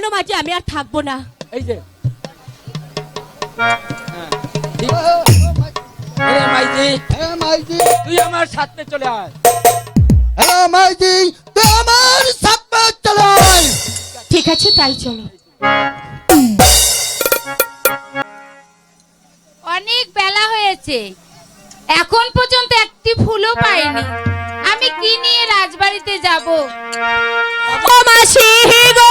বনমাঝে আমি আর থাকব না। এই যে। হ্যাঁ, ঠিক। এরে মাইজি মাইজি। তুই আমার সাথে চলে আয়। মাইজি তুই আমার সাথে চলে আয়। ঠিক আছে তাই চলো। অনেক বেলা হয়েছে। এখন পর্যন্ত একটি ফুলও পাইনি। আমি কি নিয়ে রাজবাড়িতে যাব? ও মাসি গো!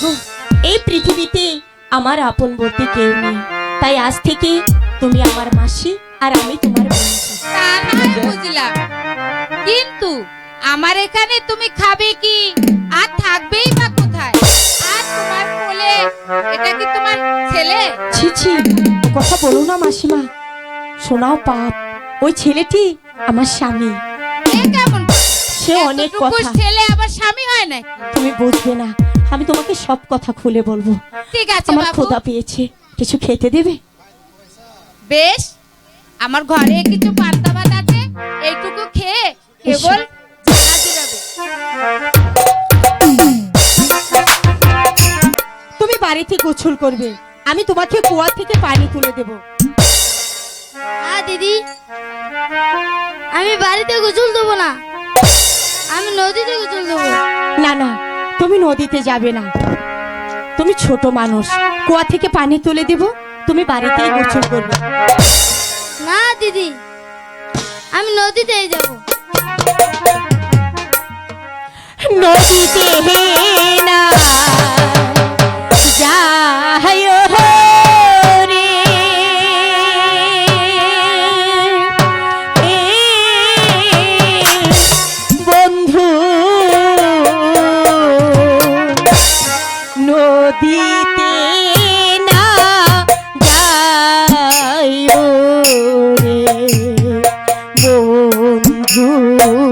গো এই পৃথিবীতে আমার আপন বলতে কেউ নেই। তাই আজ থেকে তুমি আমার মাসি আর আমি তোমার না বুঝলাম। কিন্তু আমার এখানে তুমি খাবে কি? আর থাকবেই বা কোথায়? আর তোমার কোলে এটা কি তোমার ছেলে? ছি ছি কথা বলো না মাসিমা। শোনাও পাপ ওই ছেলেটি আমার স্বামী। এ কেমন সে অনেক কথা। ছেলে আবার স্বামী হয় নাকি? তুমি বুঝবে না। আমি তোমাকে সব কথা খুলে বলব। ঠিক আছে আমার খোদা পেয়েছে। কিছু খেতে দেবে? বেশ আমার ঘরে কিছু পান্তা ভাত আছে এইটুকু খেয়ে কেবল। তুমি বাড়িতে গোসল করবে। আমি তোমাকে কুয়া থেকে পানি তুলে দেব। হ্যাঁ দিদি। আমি বাড়িতে গোসল দেবো না। আমি নদীতে গোসল দেবো। না না তুমি নদীতে যাবে না। তুমি ছোট মানুষ। কুয়া থেকে পানি তুলে দেব তুমি বাড়িতেই গোসল করবে। না দিদি আমি নদীতেই যাব। নদীতে না।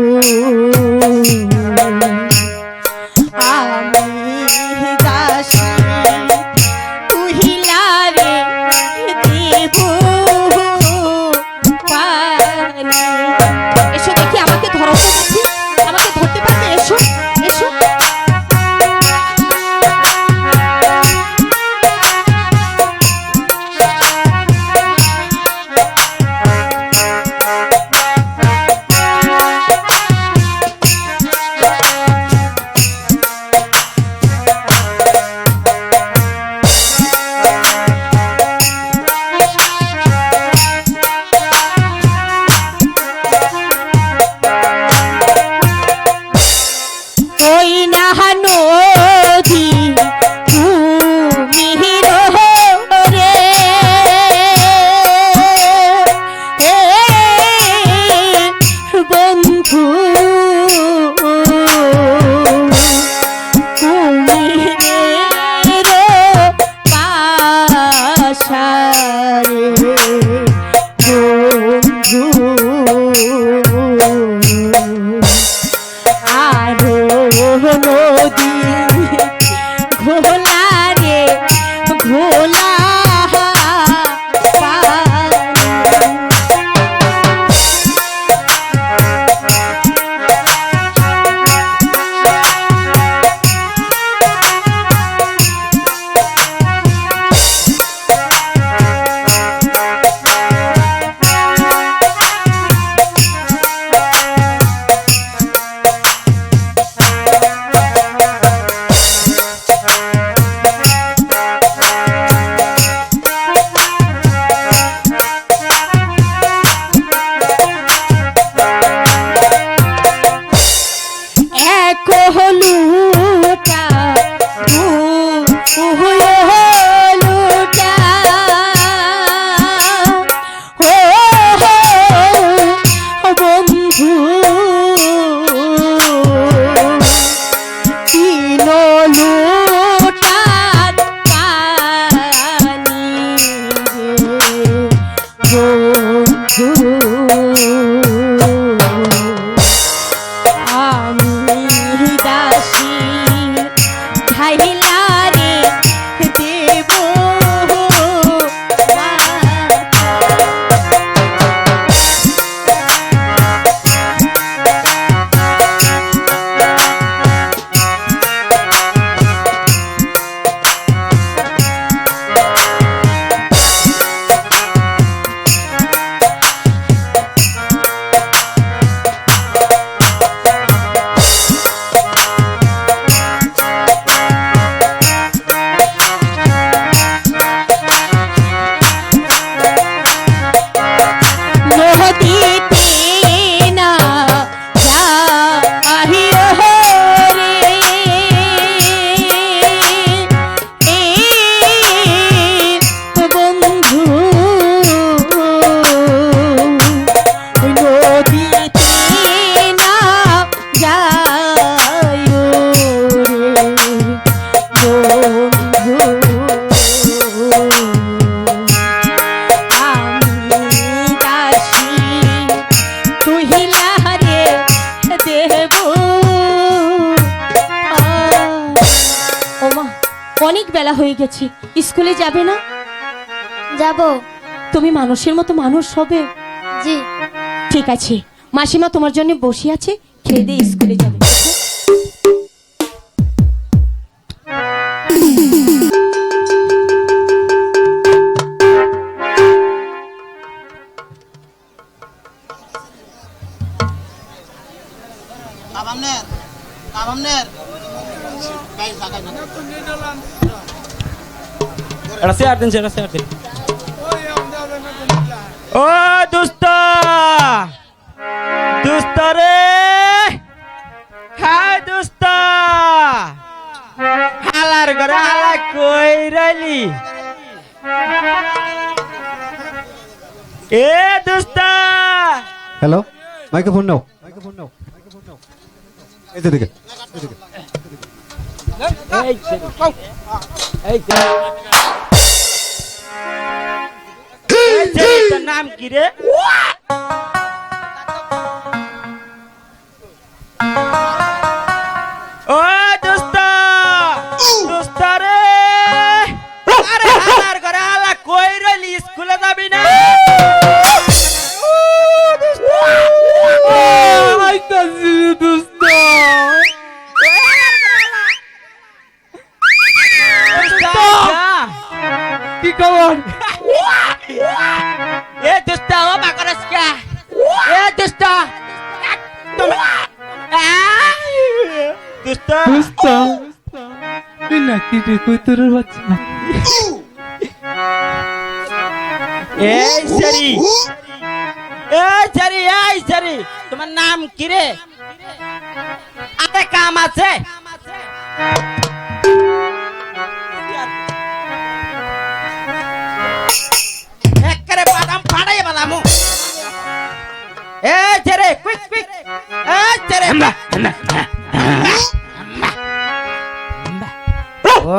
Oh. বেলা হয়ে গেছে। স্কুলে যাবে না? যাব। তুমি মানুষের মতো মানুষ হবে। জি। ঠিক আছে। মাসিমা তোমার জন্য বসে আছে খেয়ে দিয়ে স্কুলে যাবে. Guys, sakay na. এটা শেয়ার দিন সেটা শেয়ার ও দোস্ত! দোস্ত রে! হাই দোস্ত! হালার ঘরে হালা কই রাইলি? এ দোস্ত! হ্যালো, মাইক্রোফোন নাও। মাইক্রোফোন নাও। এই তো দিকে, এই নাম কি রে দোস্ত তুই নাকি রে কইতরের বাচ্চা? এই সারি এই সারি এই সারি তোমার নাম কি রে? আরে কাম আছে। একবারে বাদাম ফাড়াই বালামু এই ছেড়ে কুইক কুইক। এই ছেড়ে ও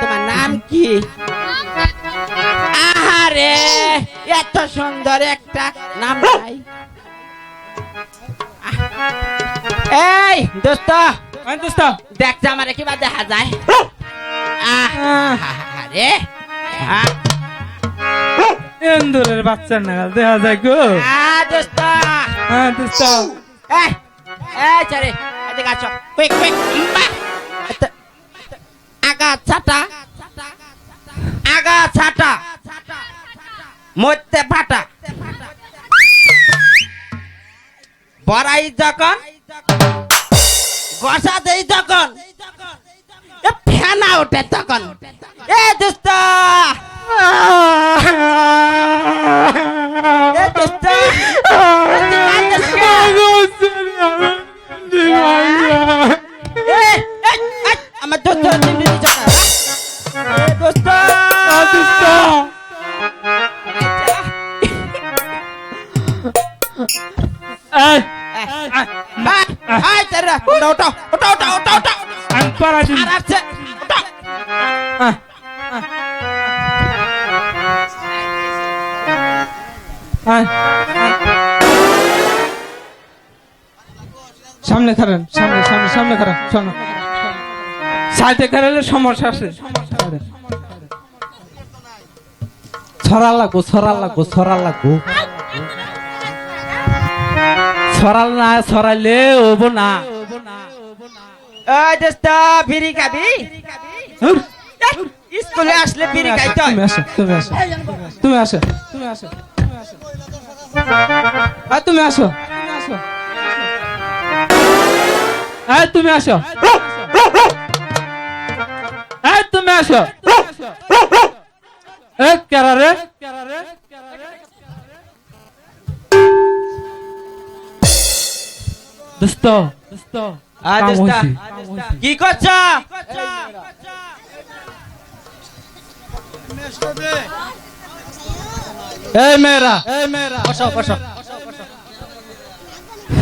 তোমার নাম কি আহারে এত সুন্দর একটা নাম এই দোস্ত দোস্ত দেখছে আমার কিবা দেখা যায় আহারে এন্দুরের বাচ্চার নাগাল দেখা যায় গো আ দোস্ত হ্যাঁ দোস্ত এই এই চলে এদিকে আসো কুইক কুইক আগা ছাটা আগা ছাটা মধ্যে ফাটা। বড়াই যখন গসা দেই যখন ফেনা ওঠে তখন। এ দোস্ত এ দোস্ত সামনে খারেন সামনে সামনে সামনে খারান সামনে সাইডে খারালে সমস্যা আছে। ছড়া লাগবো ছড়া লাগবো ছড়া লাগবো। ছড়াল না ছড়াইলে হব না। এই দোস্ত, বিড়ি খাবি? স্কুলে আসলে বিড়ি খাইতে। তুমি আসো তুমি আসো তুমি আসো তুমি আসো তুমি আসো। তুমি আসো তুমি আসো। এ কেরা রে? দোস্ত দোস্ত আ, কাম দোস্ত, হইছে। কি করছ? এই মেয়েরা। এই মেয়েরা। বসো বসো।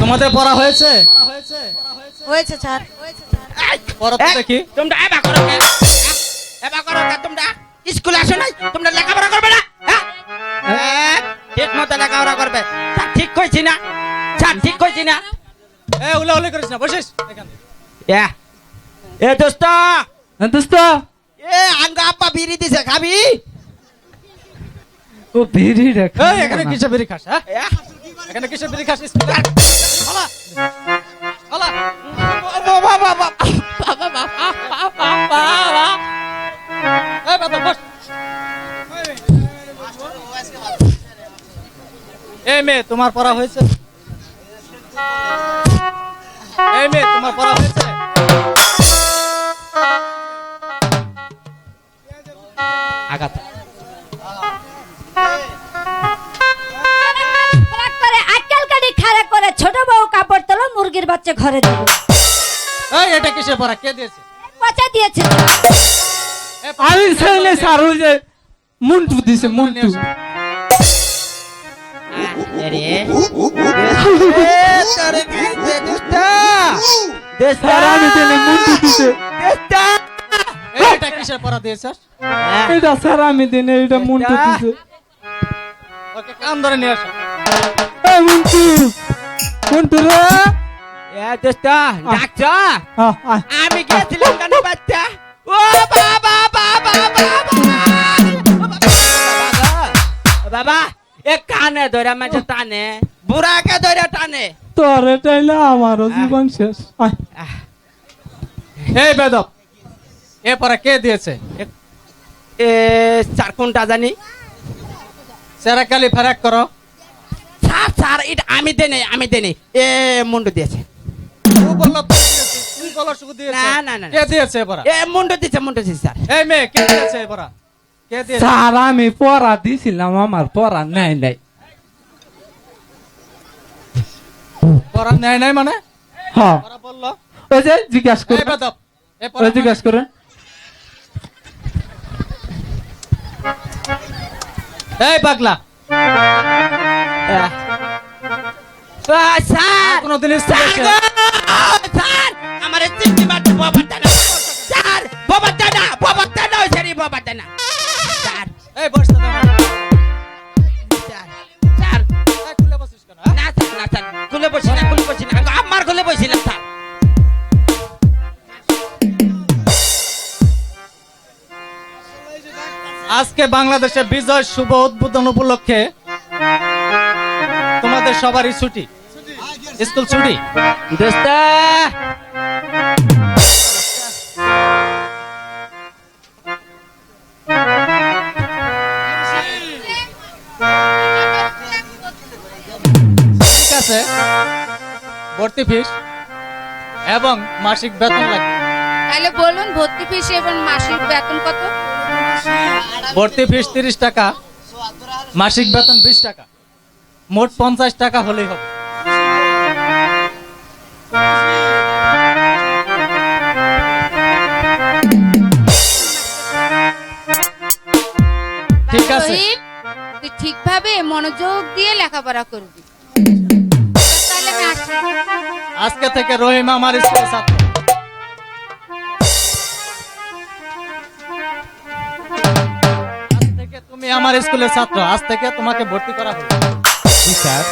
তোমাদের পড়া হয়েছে? হয়েছে স্যার। পড়া তো দেখি। তোমরা এবা করো করো তোমরা? স্কুলে আসো নাই? তোমরা লেখাপড়া করবে না? হ্যাঁ? হ্যাঁ, ঠিক মতো লেখাপড়া করবে। স্যার ঠিক কইছি না? স্যার ঠিক কইছি না? এ উলা উলা করিস না বসিস। এ এ দোস্ত। দোস্ত। এ আঙ্গ আব্বা বিড়ি দিছে খাবি? ও বিড়ি রে এই এখানে কিসে বিড়ি খাস হ্যাঁ? এখানে কিসে বিড়ি খাস স্কুলে হলা হলা বাবা বাবা এই এই মেয়ে তোমার পড়া হয়েছে? এই মেয়ে তোমার পড়া হয়েছে? আঘাত। ছোট বউ কাপড় তোলো মুরগির বাচ্চা ঘরে দেবো এই এটা কিসে পড়া? কে দিয়েছে? পচা দিয়েছে। আমি ছেলে সারু যে মুন্টু দিছে মুন্টু। এটা কিসে পড়া দিয়েছিস হ্যাঁ। এটা স্যার আমি দিনে এটা মুন্টু দিছে ওকে কান ধরে নিয়ে আসো এই মুন্টু মুন্টু রে এ দুষ্টা ডাকছ আহ, আহ। আমি গেছিলাম কেন বাচ্চা ও বাবা বাবা বাবা বাবা এ কানে ধরে মাঝে টানে। বুড়াকে ধরে টানে। তোর এটাইলে আমারও জীবন শেষ। এই বেদব এ পরে কে দিয়েছে? এ চার কোনটা জানি? সেরা কালি ফেরাক করো। স্যার স্যার এটা আমি দেনে আমি দেনে। এ মুন্ডু দিয়েছে। ও বলল তুই শুধু দিয়েছে। না, না, না। কে দিয়েছে এবার? এ মুন্ডু দিছে মুন্ডু দিছে স্যার। এই মেয়ে কে দিয়েছে কে দিয়েছে স্যার আমি পড়া দিছিলাম আমার পড়া নাই নাই। পড়া নেয় নাই মানে? হ্যাঁ। ওই যে জিজ্ঞাসা এই করে এ ওই জিজ্ঞাসা করে এই পাগলা। কোনোদিন স্যার! বাংলাদেশে বিজয় শুভ উদ্বোধন উপলক্ষে তোমাদের সবারই ছুটি। স্কুল ছুটি? ঠিক আছে। ভর্তি ফিস এবং মাসিক বেতন লাগবে। তাহলে বলুন, ভর্তি ফিস এবং মাসিক বেতন কত? ভর্তি ফিস তিরিশ টাকা মাসিক বেতন বিশ টাকা। মোট পঞ্চাশ টাকা হলেই হবে। ঠিক আছে। তুই ঠিকভাবে মনোযোগ দিয়ে লেখাপড়া করবি। আজকে থেকে রহিম আমার স্কুলের ছাত্র। তুমি আমার স্কুলের ছাত্র। আজ থেকে তোমাকে ভর্তি করা হবে জি স্যার।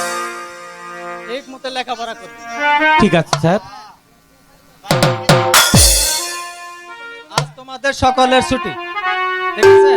ঠিক মতো লেখাপড়া করবে ঠিক আছে স্যার। আজ তোমাদের সকলের ছুটি। ঠিক আছে